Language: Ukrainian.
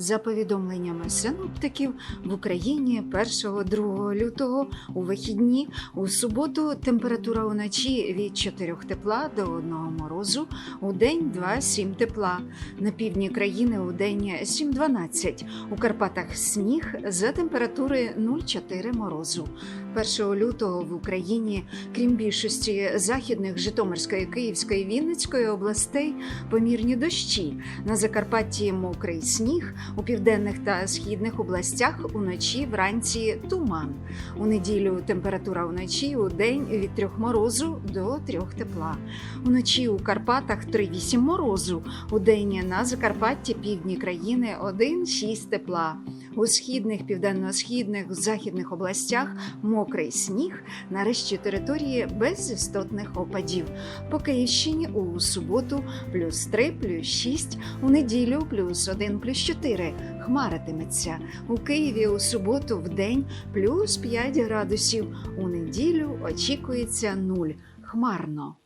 За повідомленнями синоптиків, в Україні 1-2 лютого у вихідні у суботу температура уночі від 4 тепла до 1 морозу, у день 2-7 тепла. На півдні країни у день 7-12. У Карпатах сніг за температури 0,4 морозу. 1 лютого в Україні, крім більшості західних Житомирської, Київської, Вінницької областей, помірні дощі. На Закарпатті мокрий сніг, у південних та східних областях уночі вранці туман. У неділю температура вночі у день від 3 морозу до 3 тепла. Уночі у Карпатах 3,8 морозу, у день на Закарпатті півдні країни 1,6 тепла. У східних, південно-східних, західних областях мокрий сніг, нарешті території без істотних опадів. По Київщині у суботу плюс 3, плюс 6, у неділю плюс 1, плюс 4. Хмаритиметься. У Києві у суботу в день плюс 5 градусів. У неділю очікується 0. Хмарно.